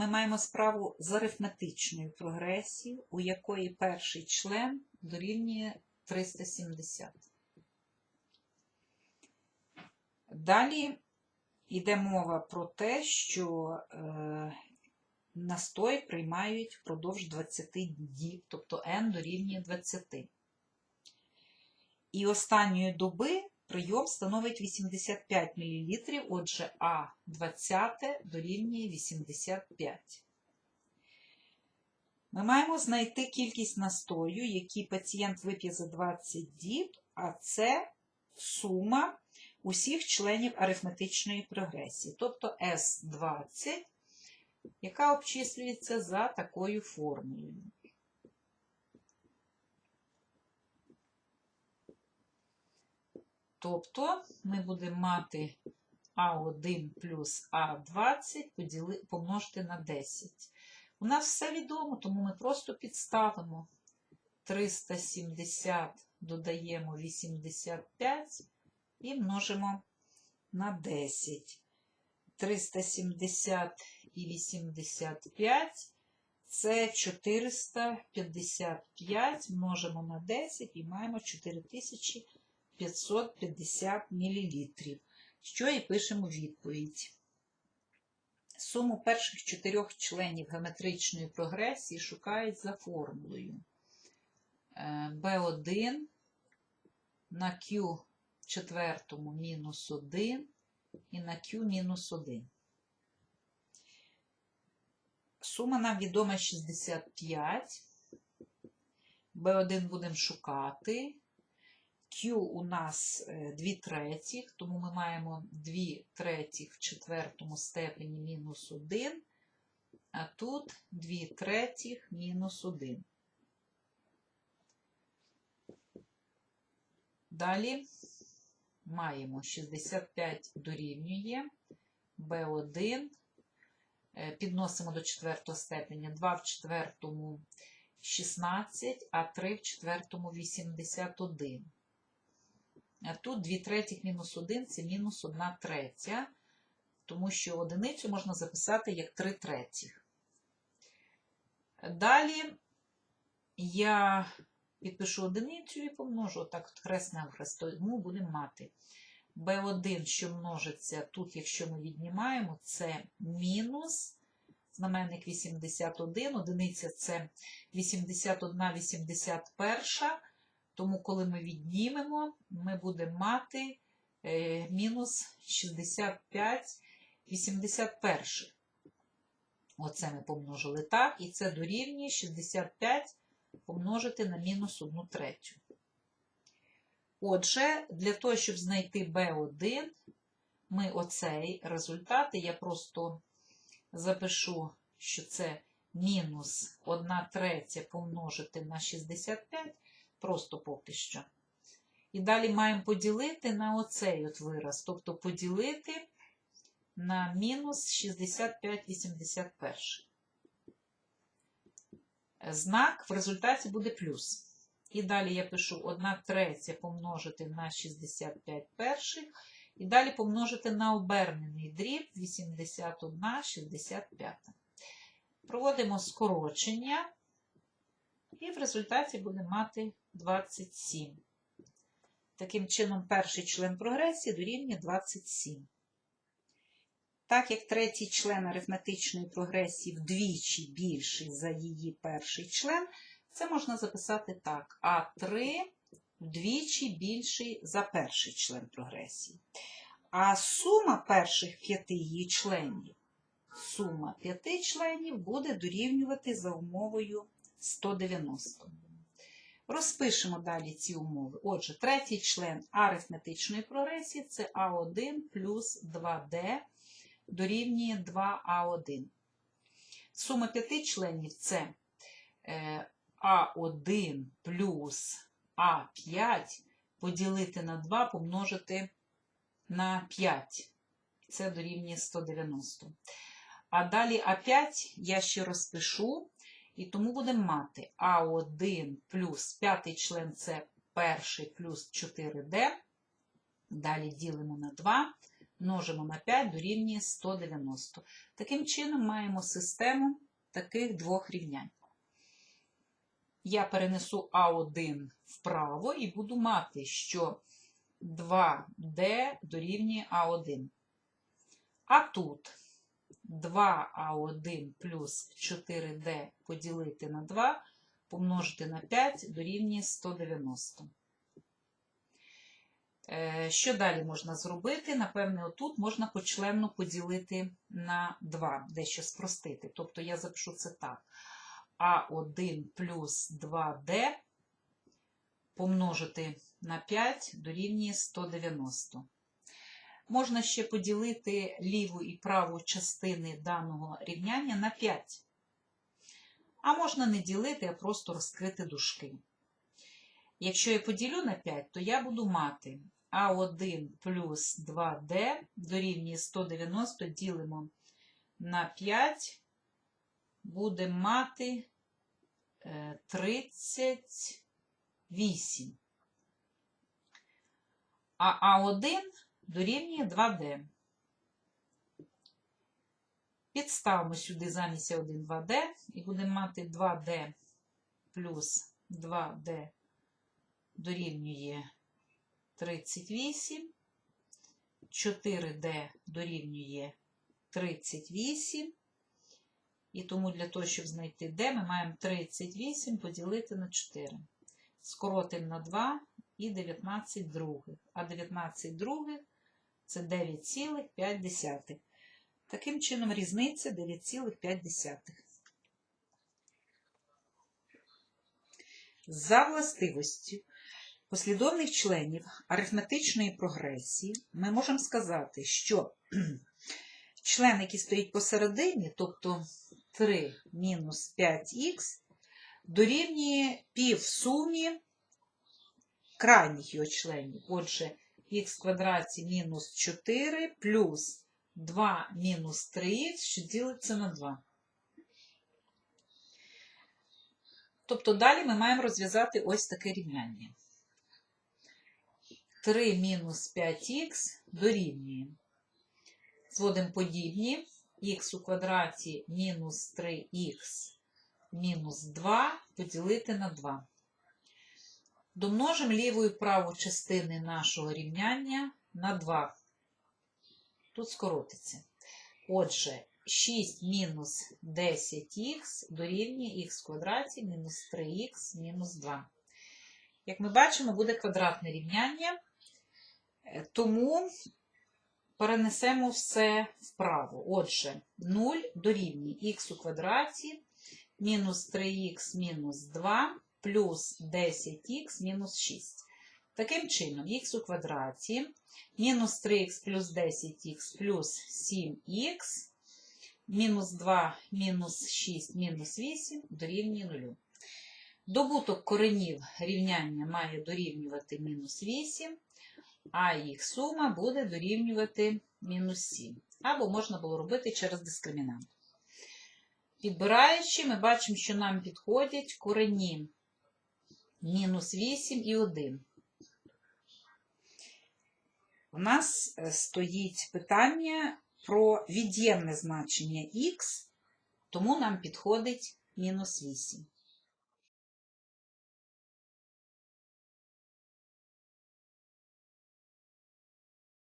ми маємо справу з арифметичною прогресією, у якої перший член дорівнює 370. Далі йде мова про те, що е, настой приймають впродовж 20 діб, тобто n дорівнює 20. І останньої доби прийом становить 85 мл, отже, А20 дорівнює 85. Ми маємо знайти кількість настою, який пацієнт вип'є за 20 діб, а це сума усіх членів арифметичної прогресії, тобто С20, яка обчислюється за такою формулою. Тобто ми будемо мати А1 плюс А20 поділи- помножити на 10. У нас все відомо, тому ми просто підставимо 370, додаємо 85 і множимо на 10. 370 і 85 це 455 множимо на 10 і маємо 4550 мл. Що і пишемо відповідь. Суму перших чотирьох членів геометричної прогресії шукають за формулою Е, B1 на Q четвертому мінус 1 і на Q мінус 1. Сума нам відома 65. B1 будемо шукати. Q у нас 2 третіх, тому ми маємо 2 третіх в четвертому степені мінус 1, а тут 2 третіх мінус 1. Далі маємо 65 дорівнює B1, е, підносимо до четвертого степеня 2 в четвертому 16, а 3 в четвертому 81. Тут 2 третіх мінус 1 це мінус 1 третя, тому що одиницю можна записати як 3 третіх. Далі я підпишу одиницю і помножу так хрест на хрест, тому будемо мати b1, що множиться тут, якщо ми віднімаємо, це мінус знаменник 81, одиниця це 81, 81, тому коли ми віднімемо, ми будемо мати е, мінус 65, 81. Оце ми помножили так, і це дорівнює 65 помножити на мінус 1 третю. Отже, для того, щоб знайти b1, ми оцей результат, я просто запишу, що це мінус 1 третя помножити на 65, просто поки що. І далі маємо поділити на оцей от вираз, тобто поділити на мінус 65 81. Знак в результаті буде плюс. І далі я пишу 1 третя помножити на 65 перших. І далі помножити на обернений дріб 81 65. Проводимо скорочення. І в результаті будемо мати 27. Таким чином, перший член прогресії дорівнює 27. Так як третій член арифметичної прогресії вдвічі більший за її перший член, це можна записати так: А3 вдвічі більший за перший член прогресії. А сума перших п'яти її членів, сума п'яти членів буде дорівнювати за умовою 190. Розпишемо далі ці умови. Отже, третій член арифметичної прогресії це А1 плюс 2D дорівнює 2А1. Сума п'яти членів це е, А1 плюс А5 поділити на 2 помножити на 5. Це дорівнює 190. А далі А5 я ще розпишу, і тому будемо мати А1 плюс п'ятий член це перший плюс 4D. Далі ділимо на 2. множимо на 5 дорівнює 190. Таким чином маємо систему таких двох рівнянь. Я перенесу А1 вправо і буду мати, що 2D дорівнює А1. А тут 2А1 плюс 4D поділити на 2 помножити на 5 дорівнює 190. Е, Що далі можна зробити? Напевне, отут можна почленно поділити на 2, дещо спростити. Тобто я запишу це так. А1 плюс 2D помножити на 5 дорівнює 190. Можна ще поділити ліву і праву частини даного рівняння на 5. А можна не ділити, а просто розкрити дужки. Якщо я поділю на 5, то я буду мати А1 плюс 2D дорівнює 190 ділимо на 5, будемо мати е, 38. А А1 дорівнює 2D. Підставимо сюди замість 1 2D і будемо мати 2D плюс 2D дорівнює 38, 4D дорівнює 38. І тому для того, щоб знайти D, ми маємо 38 поділити на 4. Скоротимо на 2 і 19 других. А 19 других це 9,5. Таким чином, різниця 9,5. За властивостю послідовних членів арифметичної прогресії ми можемо сказати, що член, який стоїть посередині, тобто 3 мінус 5х, дорівнює півсумі крайніх його членів. Отже, х квадраті мінус 4 плюс 2 мінус 3х, що ділиться на 2. Тобто далі ми маємо розв'язати ось таке рівняння. 3 мінус 5х дорівнює. Зводимо подібні. х у квадраті мінус 3х мінус 2 поділити на 2. Домножимо ліву і праву частини нашого рівняння на 2. Тут скоротиться. Отже, 6 мінус 10х дорівнює х квадраті мінус 3х мінус 2. Як ми бачимо, буде квадратне рівняння, Е, тому перенесемо все вправо. Отже, 0 дорівнює х у квадраті мінус 3х мінус 2 плюс 10х мінус 6. Таким чином, х у квадраті мінус 3х плюс 10х плюс 7х, мінус 2 мінус 6 мінус 8 дорівнює 0. Добуток коренів рівняння має дорівнювати мінус 8, а їх сума буде дорівнювати мінус 7. Або можна було робити через дискримінант. Підбираючи, ми бачимо, що нам підходять корені мінус 8 і 1. У нас е, стоїть питання про від'ємне значення х, тому нам підходить мінус 8.